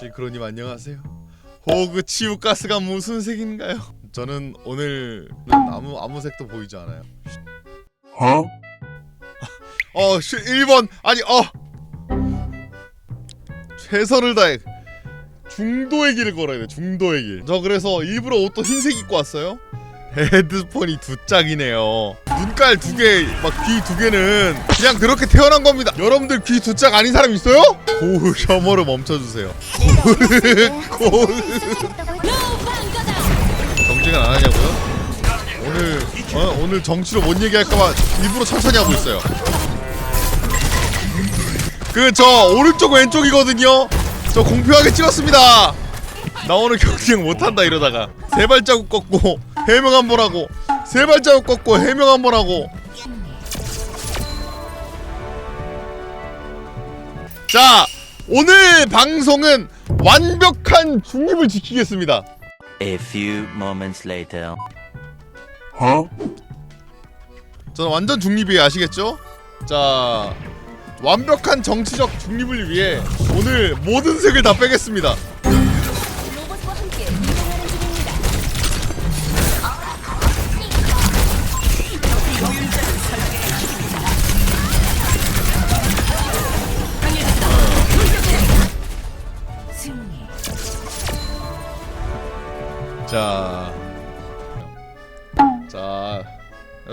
싱크로님 안녕하세요. 호그 치유 가스가 무슨 색인가요? 저는 오늘 아무 아무 색도 보이지 않아요. 어? 어, 시- 1번 아니 어 최선을 다해 중도의 길을 걸어야 돼. 중도의 길. 저 그래서 일부러 옷도 흰색 입고 왔어요. 헤드폰이 두 짝이네요. 눈깔 두 개, 막 귀 두 개는 그냥 그렇게 태어난 겁니다. 여러분들 귀 두 짝 아닌 사람 있어요? 고흐 혐오를 멈춰주세요. 고흐, 고흐. 정직은 안 하냐고요? 오늘 어, 오늘 정치로 뭔 얘기할까봐 일부러 천천히 하고 있어요. 그 저 오른쪽 왼쪽이거든요. 저 공평하게 찍었습니다. 나 오늘 경쟁 못한다 이러다가 세 발자국 꺾고 해명 한번 하고 세 발자국 꺾고 해명 한번 하고 자 오늘 방송은 완벽한 중립을 지키겠습니다. A few moments later. 어? 저는 완전 중립이에요 아시겠죠? 자 완벽한 정치적 중립을 위해 오늘 모든 색을 다 빼겠습니다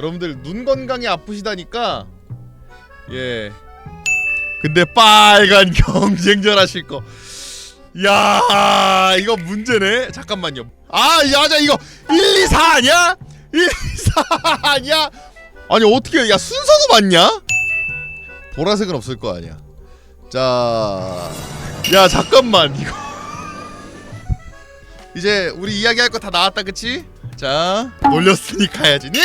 여러분들 눈 건강이 아프시다니까 예. 근데 빨간 경쟁전 하실 거. 야, 이거 문제네. 잠깐만요. 아, 야자 이거 1, 2, 4 아니야? 1, 2, 4 아니야? 아니 어떻게 야 순서도 맞냐? 보라색은 없을 거 아니야. 자, 야 잠깐만 이거. 이제 우리 이야기할 거 다 나왔다 그치? 자 놀렸으니 가야지 님!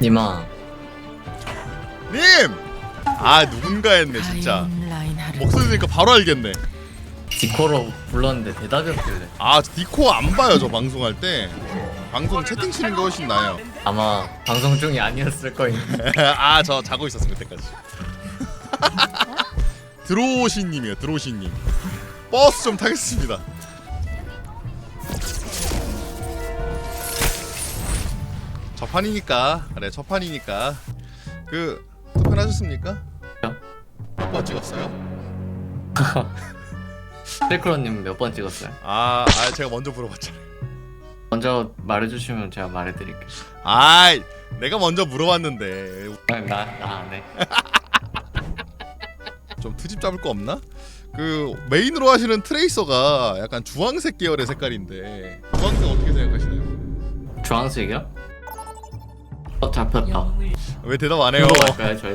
니마 님! 아 누군가 했네 진짜. 목소리 들으니까 바로 알겠네. 디코로 불렀는데 대답이 없길래. 아 디코 안 봐요 저 방송할 때. 방송 채팅 치는 게 훨씬 나아요. 아마 방송 중이 아니었을 거임. 아 저 자고 있었어 그때까지. 드로우신님이에요 드로우신님. 버스 좀 타겠습니다 첫 판이니까 그래 첫 판이니까 그 투표하셨습니까? 요? 몇번 찍었어요? 셀크로님 몇 번 찍었어요? 아, 아 제가 먼저 물어봤잖아요 먼저 말해주시면 제가 말해드릴게요 아 내가 먼저 물어봤는데 나나네 좀 트집 잡을 거 없나? 그 메인으로 하시는 트레이서가 약간 주황색 계열의 색깔인데 주황색 어떻게 생각하시나요? 주황색이요? 어 잡혔다 왜 대답 안 해요? 이거 갈까요 저희?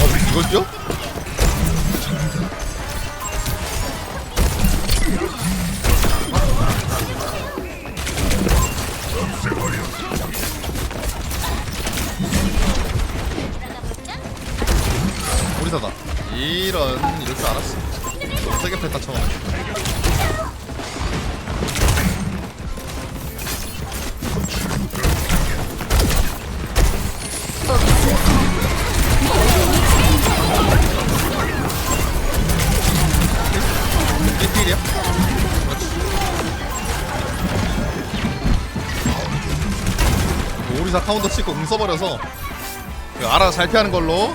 어, 이거죠? 오리사다 이런 이럴 줄 알았어 뺐다 쳐 일필이야? 그렇지. 오리사 카운터 찍고 응 써버려서 그 알아서 잘 피하는 걸로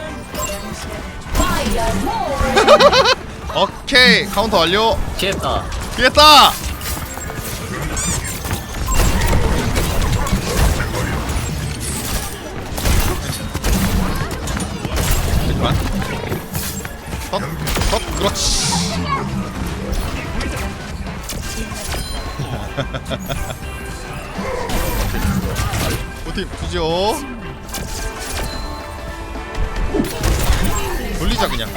오케이 카운터 완료. 피했다. 피했다! 잠깐만. 컷 컷 그렇지. 우팀 주죠. 돌리자 그냥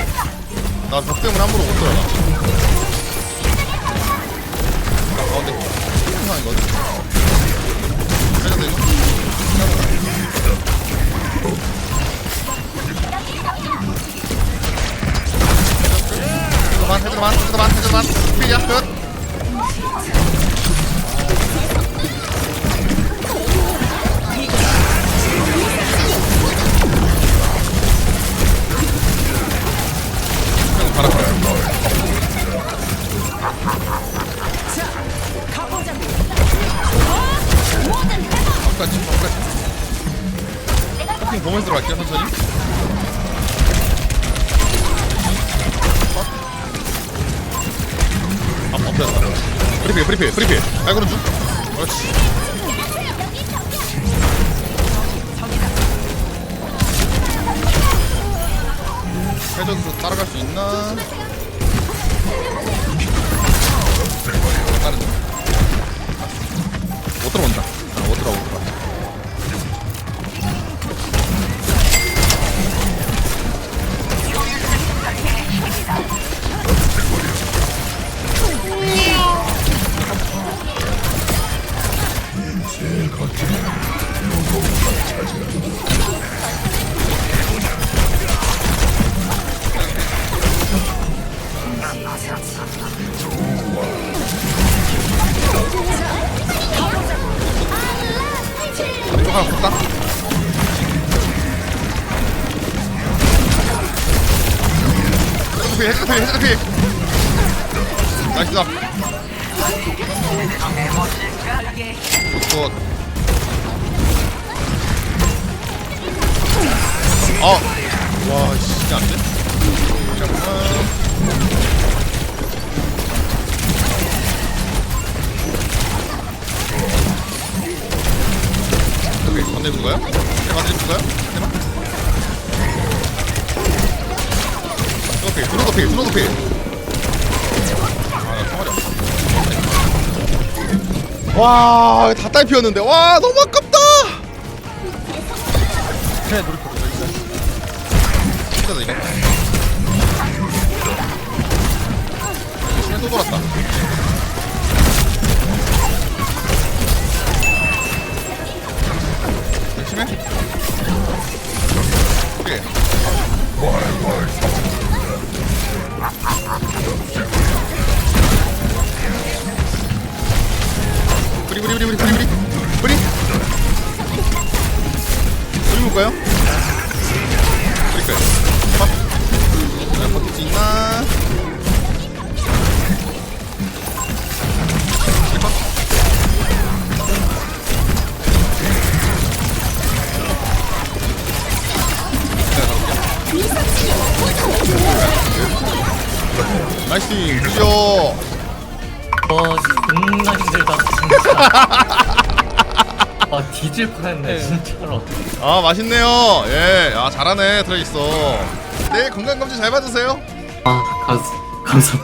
나 벽 때문에 함부로 못 들어가 가운데 상황이거든 해도 되죠? 헤드만 헤드만 헤드만 헤드만 필이야 끝 잠깐만 잠깐만 호킹 보면서 들어갈게요 천천히. 아 엎드렸다. 프리필 프리필 프리필. 깔고는 중 그렇지. 해줘서 따라갈 수 있나? 피 헤드 피 나이스다 굿굿 어! 와 진짜 안돼? 잠깐만 건네주는 거야? 건네주는 거야? 필, 스노도필, 스노도필. 아, 나 총알이 없어. 와, 다 딸피였는데. 와, 너무 아깝다. 그래, 노리 포 힘들다, 이거. 시간 또 돌았다. 열심히 해. 오케이. 뿌리 뿌리 뿌리 뿌리 브리 브리 브리 묶어요 나이스 드디어 와 존나 힘들다 진짜 아 뒤질 뻔했네 진짜로. 아 맛있네요. 예아 잘하네 들어있어 네 건강검진 잘 받으세요. 아 감사 감사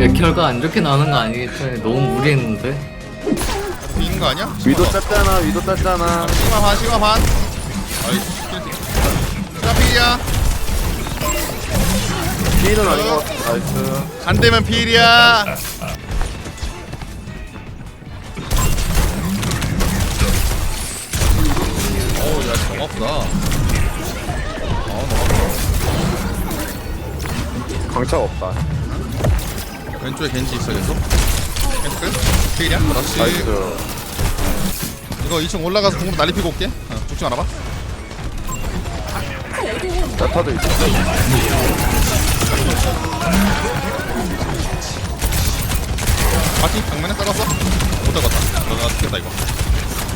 야, 결과 안 좋게 나오는 거 아니겠죠? 너무 무리했는데? 비는 거 아니야? 위도 땄잖아 위도 땄잖아. 시그마 반 시그마 반. 아이씨 시그마 필이야 피는 아닌 것 같아 나이스. 간 되면 필이야. 어우 야 정없다. 어 너무 강차가 없다. 왼쪽에 겐지 있어 계속? 필이야? 그렇지. 나이스. 이거 2층 올라가서 공으로 난리 피고 올게. 어, 죽지 말아봐. 야타도 있어 바퀴 방면에 따라서 못 잡았다. 너가 죽겠다 이거.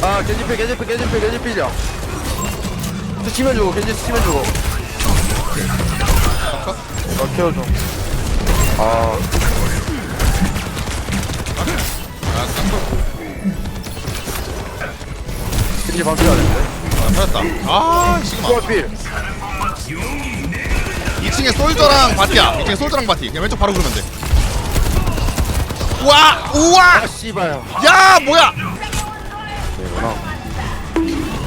아 개집필 개집필 개집필 개집필이야 치면 주고 개집 치면 주고 잠깐. 나 케어줘 아 아, 깜짝. 개집 반필 안 했는데 아, 살았다. 아, 지금 안. 필 2층에 솔저랑 바티야. 2층에 솔저랑 바티. 그냥 왼쪽 바로 그러면 돼. 우와! 우와! 아 씨발. 야 뭐야? 되구나.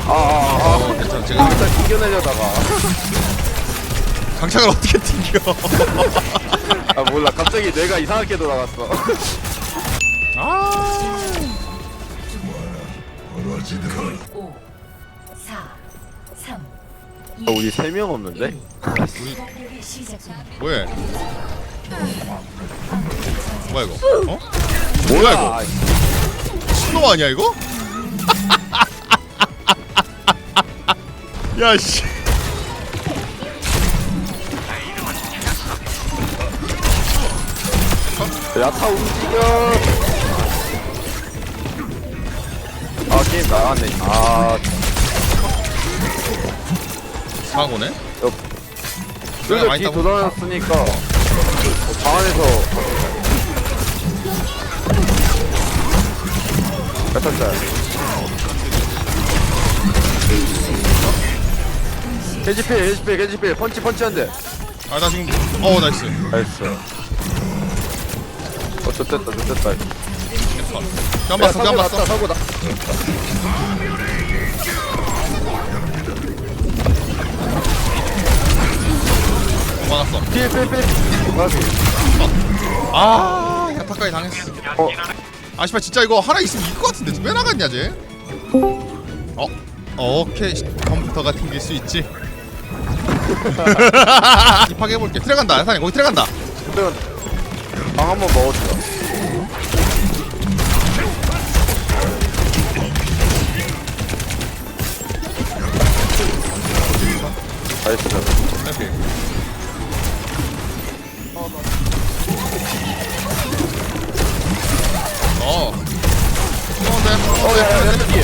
아아 아. 어 괜찮아. 제가 일단 튕겨내려다가. 강착을 어떻게 튕겨? 아 몰라. 갑자기 뇌가 이상하게 돌아갔어. 아. 5, 4, 3, 아, 우리 세 명 없는데? 뭐해 뭐야 이거 어? 뭐야 이거 아, 신호 아니야 이거? 야씨 컷? 야타 움직여 아 게임 나갔네 아 사고네? 그래도 많이 뒤 따고. 돌아놨으니까 어, 방 안에서 몇 살짜리 게지필 게지필 게지필. 펀치 펀치 한대. 아나 지금 어 나이스. 나이스. 어 좋됐다 좋됐다. 깜 봤어 깜 봤어. 사고 나 막았어. 필필필 아. 야타까지 당했어. 어. 아 씨발 진짜 이거 하나 있으면 것 같은데. 왜 나갔냐 쟤? 어? 어, 오케이. 컴퓨터가 튕길 수 있지. 입학해 볼게. 트레 간다 야타니 거기 트레 간다. 그러면 방 한번 먹어주자 나이스. 오케이 어 좋은데 어야 야 야 뒤에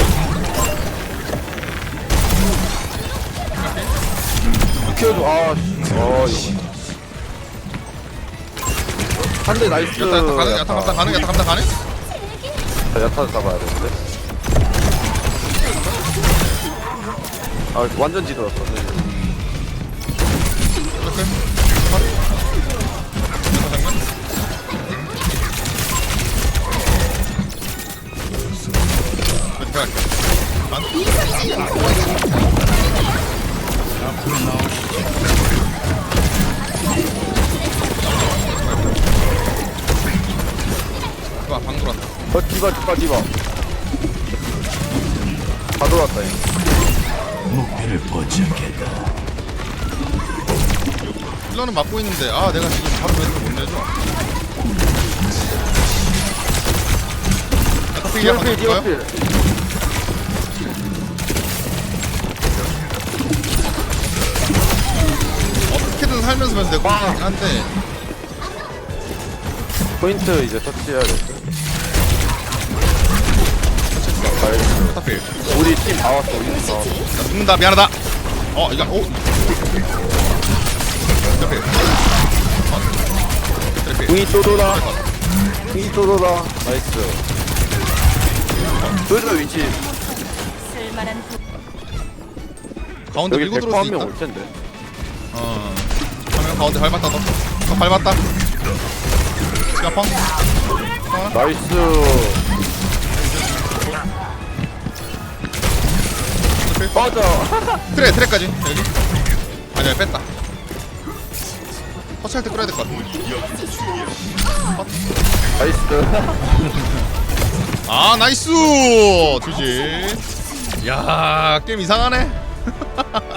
키워줘 아 씨 어 이거 한대 나이스 야타 야타 가능 야타 감당 가능 야타 감당 가능? 야타 잡아야 되는데 아 완전 지들었어 이렇게 와, 방 들어왔다. 어 디바 디바 디바 다 돌았다 얘 힐러는 막고 있는데 아 내가 지금 바로 왼쪽 못 내줘. 어떻게 이해가 디어필 될까요? 디어필 어떻게든 살면서 면서 내고 있긴 한데 포인트 이제 터치해야겠어 스타필 우리 팀 다 왔어 우리 팀 다 왔어 나 죽는다 미안하다. 어 이거 오. 스타필. 어. 스타필. 궁이 또 돌아 궁이 또 돌아 나이스 조조 위치 쓸만한 가운데 여기 밀고 들어올 수 한명 있다. 올 텐데 어. 가운데 밟았다 너. 너 밟았다. 시간 펑. 나이스. 맞아 트레 트레까지 여기. 아니야 뺐다. 터치할 때 끌어야 될 것 같아. 나이스 아 나이스 주지. 야 게임 이상하네.